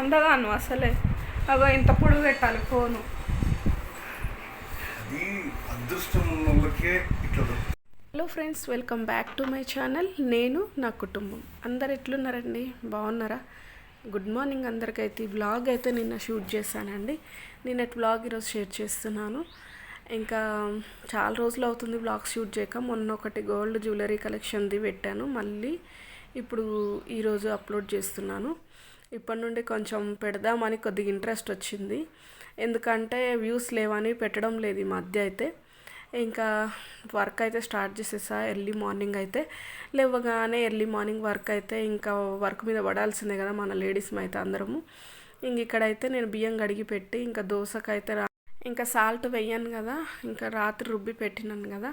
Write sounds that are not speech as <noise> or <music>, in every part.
అందగాను అసలే. అగో ఇంత పొడుగు పెట్టాలి phone. Hello friends welcome back to my channel. నేను నా కుటుంబం. అందరు ఎట్లున్నారండి? బాగున్నారా? గుడ్ మార్నింగ్ అందరికైతే. ఈ బ్లాగ్ అయితే నిన్న షూట్ చేశానండి. నిన్నటి బ్లాగ్ ఈరోజు షేర్ చేస్తున్నాను. ఇంకా చాలా రోజులు అవుతుంది బ్లాగ్ షూట్ చేయక. మొన్న ఒకటి గోల్డ్ జ్యువెలరీ కలెక్షన్ది పెట్టాను. మళ్ళీ ఇప్పుడు ఈరోజు అప్లోడ్ చేస్తున్నాను. ఇప్పటి నుండి కొంచెం పెడదామని కొద్దిగా ఇంట్రెస్ట్ వచ్చింది. ఎందుకంటే వ్యూస్ లేవని పెట్టడం లేదు ఈ మధ్య అయితే. ఇంకా వర్క్ అయితే స్టార్ట్ చేసేసా ఎర్లీ మార్నింగ్ అయితే. లేవగానే ఎర్లీ మార్నింగ్ వర్క్ అయితే ఇంకా వర్క్ మీద పడాల్సిందే కదా మన లేడీస్ అయితే అందరము. ఇంక ఇక్కడైతే నేను బియ్యం కడిగి పెట్టి ఇంకా దోసకైతే ఇంకా సాల్ట్ వేయను కదా ఇంకా రాత్రి రుబ్బి పెట్టినాను కదా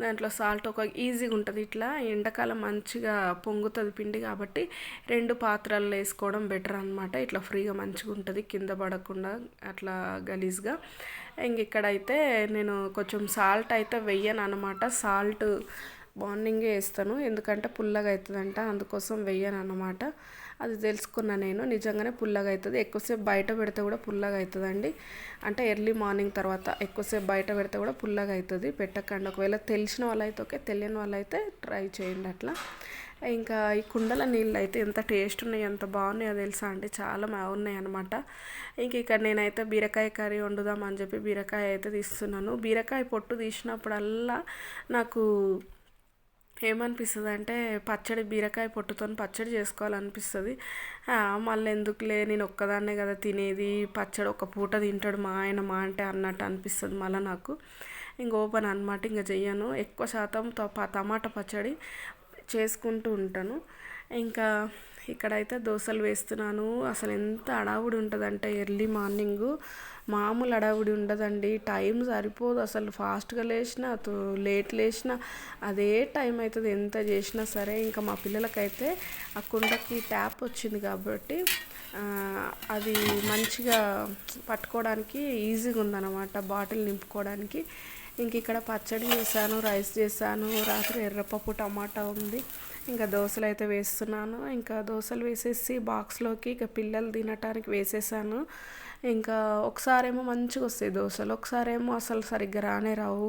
దాంట్లో సాల్ట్ ఒక ఈజీగా ఉంటుంది ఇట్లా ఎండాకాలం మంచిగా పొంగుతుంది పిండి కాబట్టి రెండు పాత్రల్లో వేసుకోవడం బెటర్ అనమాట ఇట్లా ఫ్రీగా మంచిగా ఉంటుంది కింద పడకుండా అట్లా గలీజ్గా. ఇంక ఇక్కడైతే నేను కొంచెం సాల్ట్ అయితే వెయ్యను అనమాట సాల్ట్ మార్నింగే వేస్తాను ఎందుకంటే పుల్లగా అవుతుందంట అందుకోసం వెయ్యను అనమాట అది తెలుసుకున్నా నేను. నిజంగానే పుల్లగా అవుతుంది ఎక్కువసేపు బయట పెడితే కూడా పుల్లగా అవుతుందండి అంటే ఎర్లీ మార్నింగ్ తర్వాత ఎక్కువసేపు బయట పెడితే కూడా పుల్లగా అవుతుంది పెట్టకండి. ఒకవేళ తెలిసిన వాళ్ళైతే ఓకే. తెలియని వాళ్ళైతే ట్రై చేయండి అట్లా. ఇంకా ఈ కుండల నీళ్ళు అయితే ఎంత టేస్ట్ ఉన్నాయి ఎంత బాగున్నాయో తెలుసా అండి? చాలా బాగున్నాయి అనమాట ఇంక ఇక్కడ నేనైతే బీరకాయ కర్రీ వండుదాం అని చెప్పి బీరకాయ అయితే తీస్తున్నాను. బీరకాయ పొట్టు తీసినప్పుడల్లా నాకు ఏమనిపిస్తుంది అంటే పచ్చడి బీరకాయ పొట్టుతో పచ్చడి చేసుకోవాలనిపిస్తుంది. మళ్ళీ ఎందుకులే నేను ఒక్కదాన్నే కదా తినేది పచ్చడి ఒక పూట తింటాడు మా ఆయన మా అంటే అన్నట్టు అనిపిస్తుంది మళ్ళీ నాకు. ఇంక ఓపెన్ అనమాట ఇంకా చెయ్యను. ఎక్కువ శాతం టమాటా పచ్చడి చేసుకుంటూ ఉంటాను. ఇంకా ఇక్కడైతే దోశలు వేస్తున్నాను. అసలు ఎంత అడావుడి ఉంటుందంటే ఎర్లీ మార్నింగ్. మామూలు అడావుడి ఉండదండి. టైం సరిపోదు. అసలు ఫాస్ట్గా లేచినా లేట్ లేచినా అదే టైం అవుతుంది ఎంత చేసినా సరే ఇంకా మా పిల్లలకైతే ఆ కుండకి ట్యాప్ వచ్చింది కాబట్టి అది మంచిగా పట్టుకోవడానికి ఈజీగా ఉందన్నమాట. బాటిల్ నింపుకోవడానికి. ఇంక ఇక్కడ పచ్చడి చేశాను రైస్ చేశాను. రాత్రి ఎర్రపప్పు టమాటా ఉంది. ఇంకా దోశలు అయితే వేస్తున్నాను. ఇంకా దోశలు వేసేసి బాక్స్లోకి ఇక పిల్లలు తినటానికి వేసేసాను. ఇంకా ఒకసారేమో మంచిగా వస్తాయి దోశలు. ఒకసారేమో అసలు సరిగ్గా రానే రావు.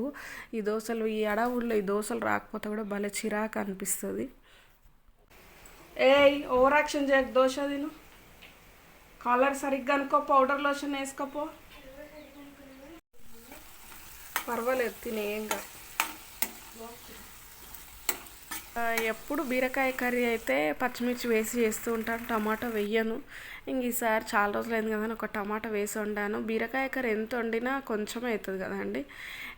ఈ దోశలు ఈ అడవుల్లో ఈ దోశలు రాకపోతే కూడా భలే చిరాకు అనిపిస్తుంది. ఏయ్ ఓవర్ యాక్షన్ చేయకు దోశ తిను. కలర్ సరిగ్గా అనుకో పౌడర్ లోషన్ వేసుకోపో. పర్వాలేదు తినే ఏం కాదు ఆ, ఎప్పుడు బీరకాయ కర్రీ అయితే పచ్చిమిర్చి వేసి చేస్తూ ఉంటాను టమాటా వెయ్యను ఇంక ఈసారి చాలా రోజులైంది కదా అని ఒక టమాటా వేసి వండాను. బీరకాయ కర్రీ ఎంత వండినా కొంచెం అవుతుంది కదండి.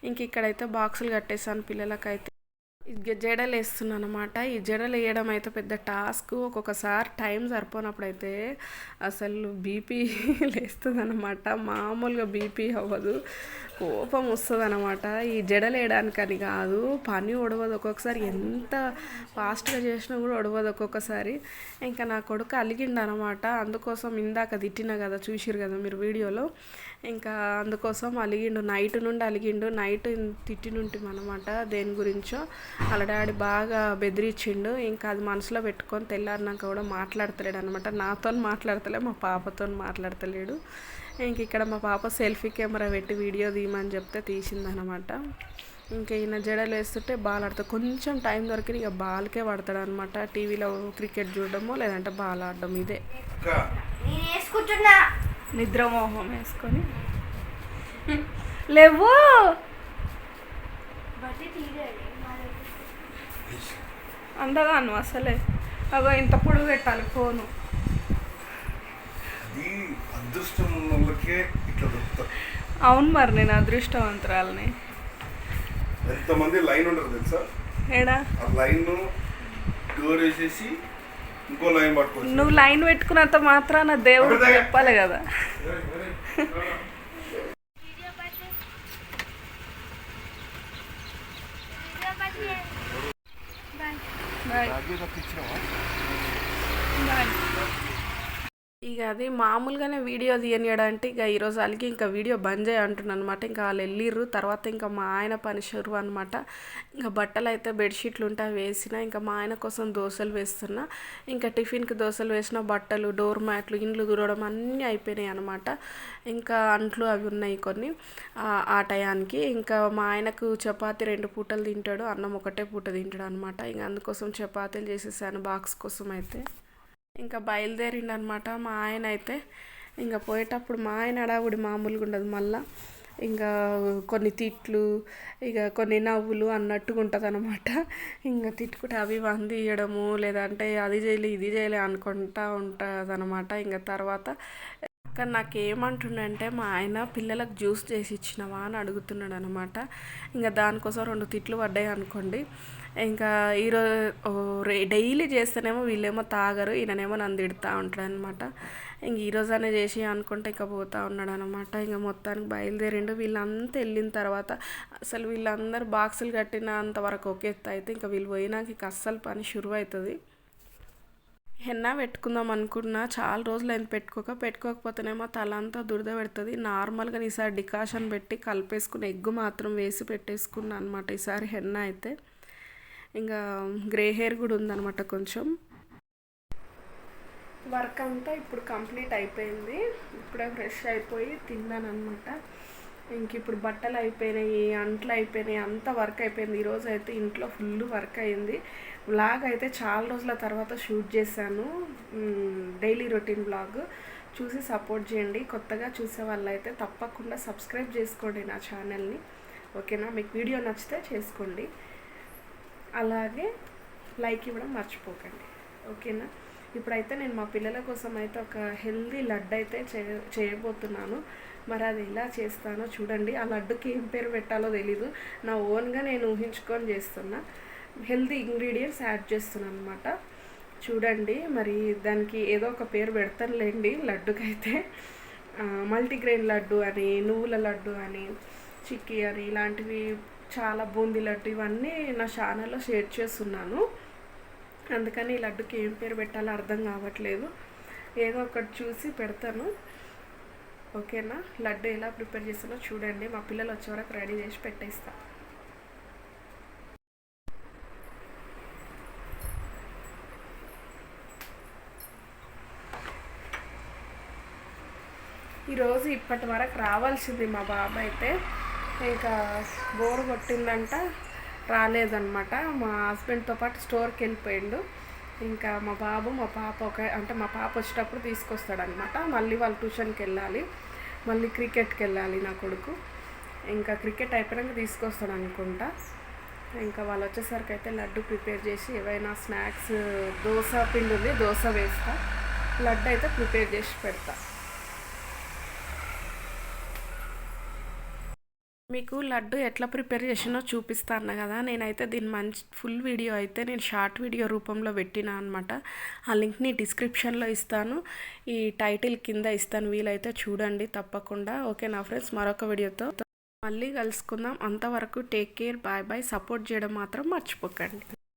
ఇంక ఇక్కడైతే బాక్సులు కట్టేసాను పిల్లలకైతే. జడలు వేస్తున్నాను అనమాట ఈ జడలు వేయడం అయితే పెద్ద టాస్క్. ఒక్కొక్కసారి టైం సరిపోనప్పుడు అయితే అసలు బీపీ <laughs> లేస్తుంది అనమాట మామూలుగా బీపీ అవ్వదు. కోపం వస్తుంది అనమాట ఈ జడలు వేయడానికని కాదు. పని ఒడవదు ఒక్కొక్కసారి. ఎంత ఫాస్ట్గా చేసినా కూడా ఒడవదు ఒక్కొక్కసారి. ఇంకా నా కొడుకు అలిగిండు అనమాట అందుకోసం ఇందాక తిట్టిన కదా చూసిరు కదా మీరు వీడియోలో. ఇంకా అందుకోసం అలిగిండు. నైట్ నుండి అలిగిండు. నైట్ తిట్టినుంటాం అనమాట దేని గురించో. వాళ్ళ డాడీ బాగా బెదిరించిండు. ఇంకా అది మనసులో పెట్టుకొని తెల్లారినాక కూడా మాట్లాడతలేడు అనమాట నాతో మాట్లాడతలే మా పాపతో మాట్లాడతలేడు. ఇంక ఇక్కడ మా పాప సెల్ఫీ కెమెరా పెట్టి వీడియో తీయమని చెప్తే తీసిందనమాట ఇంకా ఈయన జడలు వేస్తుంటే బాల్ ఆడతాడు కొంచెం టైం దొరికి ఇక బాల్కే పడతాడు అనమాట టీవీలో క్రికెట్ చూడడమో లేదంటే బాల్ ఆడడం ఇదే. నిద్రమోహం వేసుకొని. లేవు. అందగాను అసలే. అగో ఇంత పొడుగు పెట్టాలి ఫోను. అది అదృష్టం. అవును మరి నేను అదృష్టవంతురాలని. ఎంతమంది లైన్ ఉండరు తెలుసా? ఏడా? లైన్ డోర్ వేసేసి ఇంకో లైన్ పట్టుకోవచ్చు నువ్వు లైన్ పెట్టుకున్నంత మాత్రాన దేవుడు. చెప్పాలి కదా. బాయ్ రాజు తప్పించినావా బాయ్ ఇక అది మామూలుగానే వీడియో తీయనియడంటే ఇక ఈరోజు వాళ్ళకి ఇంకా వీడియో బంద్ చేయ అనమాట ఇంకా వాళ్ళు వెళ్ళిర్రు తర్వాత ఇంకా మా ఆయన పని షురు అనమాట ఇంకా బట్టలు అయితే బెడ్షీట్లు ఉంటే వేసిన ఇంకా మా ఆయన కోసం దోశలు వేస్తున్నా ఇంకా టిఫిన్కి దోశలు వేసిన బట్టలు డోర్ మ్యాట్లు ఇండ్లు దూరడం అన్నీ అయిపోయినాయి అనమాట ఇంకా అంట్లు అవి ఉన్నాయి కొన్ని ఆ- టయానికి. ఇంకా మా ఆయనకు చపాతి రెండు పూటలు తింటాడు అన్నం ఒకటే పూట తింటాడు అనమాట ఇంకా అందుకోసం చపాతీలు చేసేసాను బాక్స్ కోసం అయితే. ఇంకా బయలుదేరిండు అనమాట మా ఆయన అయితే ఇంకా పోయేటప్పుడు మా ఆయన అడావుడి మామూలుగా ఉండదు మళ్ళా. ఇంకా కొన్ని తిట్లు ఇక కొన్ని నవ్వులు అన్నట్టుగా ఉంటుంది అనమాట ఇంకా తిట్టుకుంటే అవి వంది ఇవ్వడము లేదంటే అది చేయలే ఇది చేయలే అనుకుంటా ఉంటుంది అనమాట ఇంకా తర్వాత కానీ నాకు ఏమంటుండంటే మా ఆయన పిల్లలకు జ్యూస్ చేసి ఇచ్చినవా అని అడుగుతున్నాడు అనమాట ఇంకా దానికోసం రెండు తిట్లు పడ్డాయి అనుకోండి. ఇంకా ఈరోజు డైలీ చేస్తేనేమో వీళ్ళేమో తాగరు ఈయననేమో నన్ను తిడుతూ ఉంటాడు అనమాట ఇంక ఈరోజు అనే చేసి అనుకుంటే ఇంకా పోతా ఉన్నాడు అనమాట ఇంకా మొత్తానికి బయలుదేరిండు. వీళ్ళంతా వెళ్ళిన తర్వాత అసలు వీళ్ళందరూ బాక్సులు కట్టినంత వరకు ఒక ఎత్తు అయితే ఇంకా వీళ్ళు పోయినాక ఇక అస్సలు పని షురువు అవుతుంది హెన్నా పెట్టుకుందాం అనుకున్నా చాలా రోజులు అయింది పెట్టుకోక. పెట్టుకోకపోతేనేమో తల అంతా దురద పెడుతుంది. నార్మల్గా ఈసారి డికాషన్ పెట్టి కలిపేసుకుని ఎగ్గు మాత్రం వేసి పెట్టేసుకున్నా అనమాట ఈసారి హెన్నా అయితే. ఇంకా గ్రే హెయిర్ కూడా ఉందన్నమాట కొంచెం. వర్క్ అంతా ఇప్పుడు కంప్లీట్ అయిపోయింది. ఇప్పుడే ఫ్రెష్ అయిపోయి తిన్నాను అనమాట ఇంక ఇప్పుడు బట్టలు అయిపోయినాయి అంట్లు అయిపోయినాయి అంత వర్క్ అయిపోయింది. ఈరోజు అయితే ఇంట్లో ఫుల్ వర్క్ అయింది. వ్లాగ్ అయితే చాలా రోజుల తర్వాత షూట్ చేశాను. డైలీ రొటీన్ వ్లాగ్ చూసి సపోర్ట్ చేయండి. కొత్తగా చూసే వాళ్ళైతే తప్పకుండా సబ్స్క్రైబ్ చేసుకోండి నా ఛానల్ని ఓకేనా? మీకు వీడియో నచ్చితే చేసుకోండి. అలాగే లైక్ ఇవ్వడం మర్చిపోకండి. ఓకేనా? ఇప్పుడైతే నేను మా పిల్లల కోసం అయితే ఒక హెల్దీ లడ్డు అయితే చేయ చేయబోతున్నాను. మరి అది ఎలా చేస్తానో చూడండి. ఆ లడ్డుకి ఏం పేరు పెట్టాలో తెలీదు. నా ఓన్గా నేను ఊహించుకొని చేస్తున్నా. హెల్దీ ఇంగ్రీడియంట్స్ యాడ్ చేస్తున్నాను అనమాట చూడండి మరి దానికి ఏదో ఒక పేరు పెడతానులేండి లడ్డుకైతే. మల్టీగ్రెయిన్ లడ్డు అని నువ్వుల లడ్డు అని చిక్కీ అని ఇలాంటివి చాలా బూందీ లడ్డు ఇవన్నీ నా ఛానల్లో షేర్ చేస్తున్నాను. అందుకని ఈ లడ్డుకి ఏం పేరు పెట్టాలో అర్థం కావట్లేదు. ఏదో ఒకటి చూసి పెడతాను. ఓకేనా? లడ్డు ఎలా ప్రిపేర్ చేస్తానో చూడండి. మా పిల్లలు వచ్చే వరకు రెడీ చేసి పెట్టేస్తా. ఈరోజు ఇప్పటి వరకు రావాల్సింది మా బాబు అయితే. ఇంకా బోర్ కొట్టిందంట రాలేదనమాట మా హస్బెండ్తో పాటు స్టోర్కి వెళ్ళిపోయిండు. ఇంకా మా బాబు మా పాప ఒక అంటే మా పాప వచ్చేటప్పుడు తీసుకొస్తాడనమాట మళ్ళీ వాళ్ళు ట్యూషన్కి వెళ్ళాలి మళ్ళీ క్రికెట్కి వెళ్ళాలి నా కొడుకు. ఇంకా క్రికెట్ అయిపోయాక తీసుకొస్తాడు అనుకుంటా ఇంకా వాళ్ళు వచ్చేసరికి అయితే లడ్డు ప్రిపేర్ చేసి ఏవైనా స్నాక్స్ దోశ పిండి ఉంది దోశ వేస్తా. లడ్డు అయితే ప్రిపేర్ చేసి పెడతా. మీకు లడ్డు ఎట్లా ప్రిపేర్ చేసినో చూపిస్తాను కదా. నేనైతే దీని మంచి ఫుల్ వీడియో అయితే నేను షార్ట్ వీడియో రూపంలో పెట్టినా అనమాట ఆ లింక్ని డిస్క్రిప్షన్లో ఇస్తాను. ఈ టైటిల్ కింద ఇస్తాను. వీలైతే చూడండి తప్పకుండా. ఓకే నా ఫ్రెండ్స్? మరొక వీడియోతో మళ్ళీ కలుసుకుందాం. అంతవరకు take care bye bye. Support చేయడం మాత్రం మర్చిపోకండి.